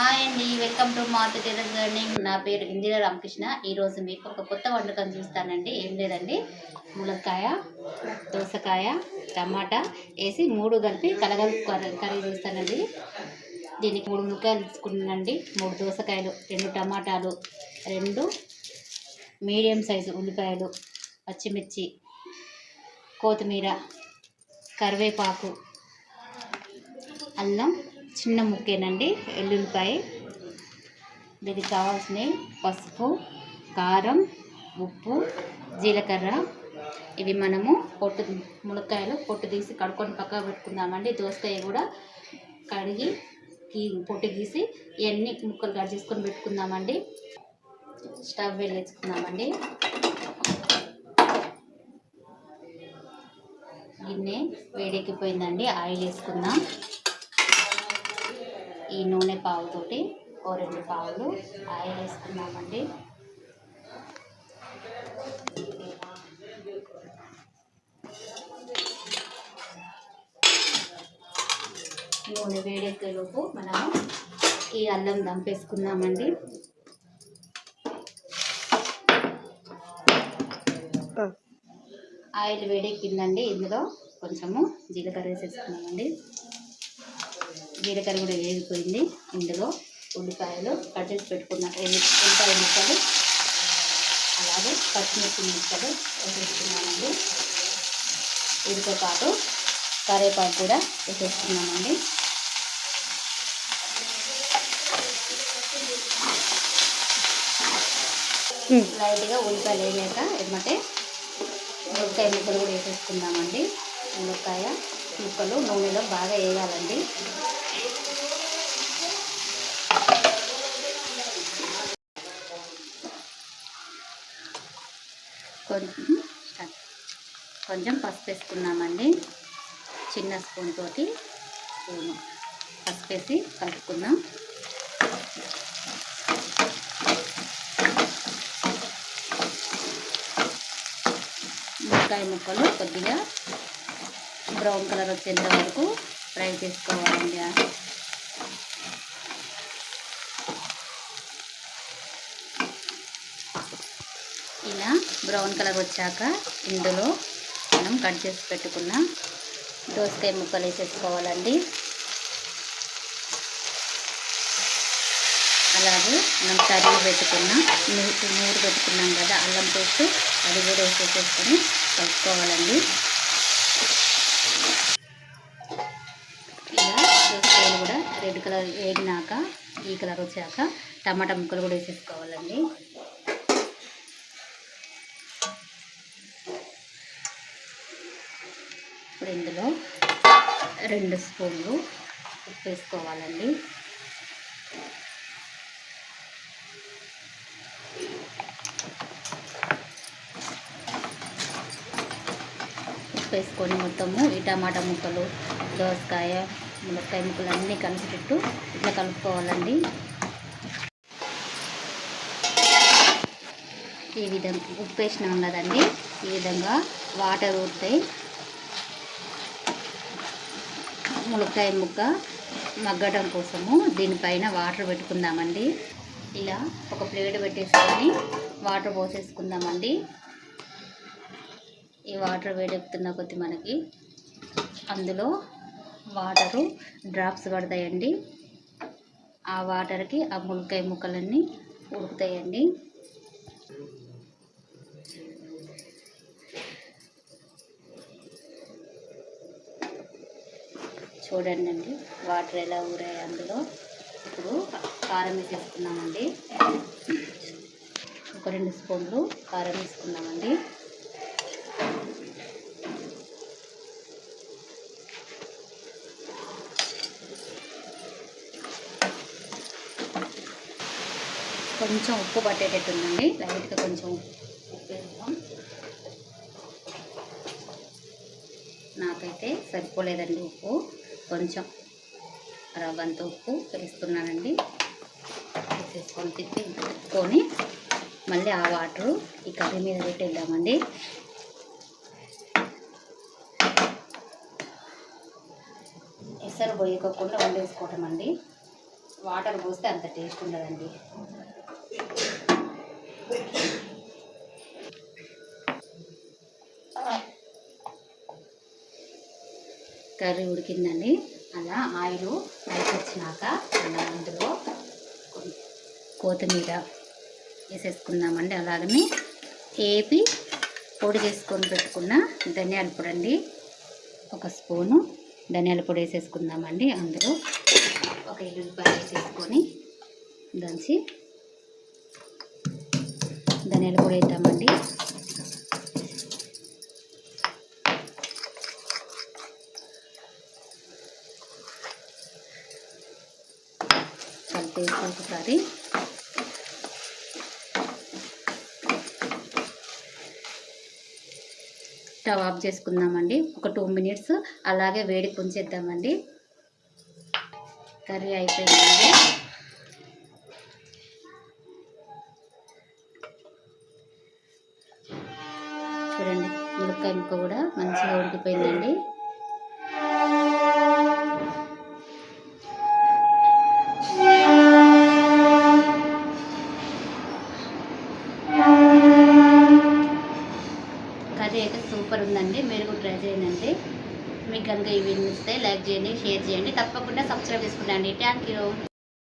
Hi అండి welcome to Matha terrace gardening నా పేరు ఇందిరా రామకృష్ణ. ఈరోజు మీకు ఒక కొత్త వంటకం చూస్తానండి. ఏం లేదండి. ములక్కాయ దోసకాయ టమాటా వేసి మూడు కలిపి కలగలు కర్రీ కర్రీ చూస్తానండి. దీనికి మూడు ములకాయలు తీసుకున్నానండి. మూడు దోసకాయలు రెండు టమాటాలు రెండు మీడియం సైజు ఉల్లిపాయలు పచ్చిమిర్చి కొత్తిమీర కరివేపాకు అల్లం చిన్న ముక్కేనండి ఎల్లుల్లిపాయ. దీనికి కావాల్సినవి పసుపు కారం ఉప్పు జీలకర్ర. ఇవి మనము పొట్టు మునక్కాయలు పొట్టు తీసి కడుక్కొని పక్కకు పెట్టుకుందామండి. దోసకాయ కూడా కడిగి పొట్టు గీసి ఇవన్నీ ముక్కలు కట్ చేసుకొని పెట్టుకుందామండి. స్టవ్ వెళ్ళేసుకుందామండి గిన్నె వేడెక్కిపోయిందండి. ఆయిల్ వేసుకుందాం. ఈ నూనె పావుతోటి ఓ రెండు పావులు ఆయిల్ వేసుకున్నామండి. నూనె వేడెక్కేలోపు మనము ఈ అల్లం దంపేసుకుందామండి. ఆయిల్ వేడెక్కిందండి. ఇందులో కొంచెము జీలకర్ర వేసేసుకున్నామండి. జీలకర్ర కూడా వేగిపోయింది. ఇందులో ఉల్లిపాయలు కట్ చేసి పెట్టుకున్న ఉల్లిపాయ ముక్కలు అలాగే పచ్చిమిర్చి ముక్కలు వేసేసుకున్నామండి. వీటితో పాటు కరివేపాకు కూడా వేసేసుకున్నామండి. లైట్గా ఉల్లిపాయలు వేసాక ఏమంటే ములక్కాయ ముక్కలు కూడా వేసేసుకుందామండి. ములక్కాయ ముక్కలు నూనెలో బాగా వేయాలండి కొంచెం కొంచెం పసుపు వేసుకున్నామండి చిన్న స్పూన్ తోటి స్పూను. పసుపు వేసి కలుపుకుందాం. మునక్కాయ ముక్కలు కొద్దిగా బ్రౌన్ కలర్ వచ్చేంత వరకు ఫ్రై చేసుకోవాలండి. ఇలా బ్రౌన్ కలర్ వచ్చాక ఇందులో మనం కట్ చేసి పెట్టుకున్న దోసకాయ ముక్కలు వేసేసుకోవాలండి. అలాగే మనం తరిగి పెట్టుకున్న నూరు నూరు పెట్టుకున్నాం కదా అల్లం పేస్ట్ అది కూడా వేసేసేసుకొని కలుపుకోవాలండి. రెడ్ కలర్ వేగినాక ఈ కలర్ వచ్చాక టమాటా ముక్కలు కూడా వేసేసుకోవాలండి. ఇప్పుడు ఇందులో రెండు స్పూన్లు ఉప్పు వేసుకోవాలండి. ఉప్పు వేసుకొని మొత్తము ఈ టమాటా ముక్కలు దోసకాయ మునక్కాయ ముక్కలు అన్నీ కలిపేటట్టు ఇట్లా కలుపుకోవాలండి. ఈ విధంగా ఉప్పు వేసినాం కదండి. ఈ విధంగా వాటర్ ఊరుతాయి. ములక్కాయ ముక్క మగ్గడం కోసము దీనిపైన వాటర్ పెట్టుకుందామండి. ఇలా ఒక ప్లేట్ పెట్టేసుకొని వాటర్ పోసేసుకుందామండి. ఈ వాటర్ వేడెక్కుతున్న కొద్ది మనకి అందులో వాటరు డ్రాప్స్ పడతాయండి ఆ వాటర్కి ఆ ములకాయ ముక్కలన్నీ ఉడుకుతాయండి. చూడండి అండి వాటర్ ఎలా ఊరాయి అందులో. ఇప్పుడు కారం వేసేసుకున్నామండి ఒక రెండు స్పూన్లు కారం వేసుకున్నామండి కొంచెం ఉప్పు పట్టేటట్టుందండి. లైట్గా కొంచెం ఉప్పు వేద్దాం. నాకైతే సరిపోలేదండి ఉప్పు. కొంచెం రవ్వంత ఉప్పు వేస్తున్నానండి. వేసేసుకొని తిప్పి తిప్పుకొని మళ్ళీ ఆ వాటరు ఈ కర్రీ మీద పెట్టేద్దామండి. ఎసరు పోయకోకుండా వండేసుకోవటం అండి వాటర్ పోస్తే అంత టేస్ట్ ఉండదండి. కర్రీ ఉడికిందండి. అలా ఆయిల్ పైకి వచ్చినాక అలా అందులో కొత్తిమీర వేసేసుకుందామండి. అలాగనే ఏపి పొడి చేసుకొని పెట్టుకున్న ధనియాల పొడి అండి ఒక స్పూను ధనియాల పొడి వేసేసుకుందామండి. అందులో ఒక ఎల్లుల్లిపాయ వేసేసుకొని దంచి ధనియాలు కూడా వేద్దామండి. కలిపేసి ఒకసారి. స్టవ్ ఆఫ్ చేసుకుందామండి. ఒక టూ మినిట్స్ అలాగే వేడి పుంచేద్దామండి. కర్రీ అయిపోయిందండి. చూడండి ములక్కాయ ముక్క కూడా మంచిగా ఉడికిపోయిందండి. కర్రీ అయితే సూపర్ ఉందండి మీరు కూడా ట్రై చేయండి. మీకు కనుక ఈ వీడియో ఇస్తే లైక్ చేయండి షేర్ చేయండి. తప్పకుండా సబ్స్క్రైబ్ చేసుకోండి థ్యాంక్ యూ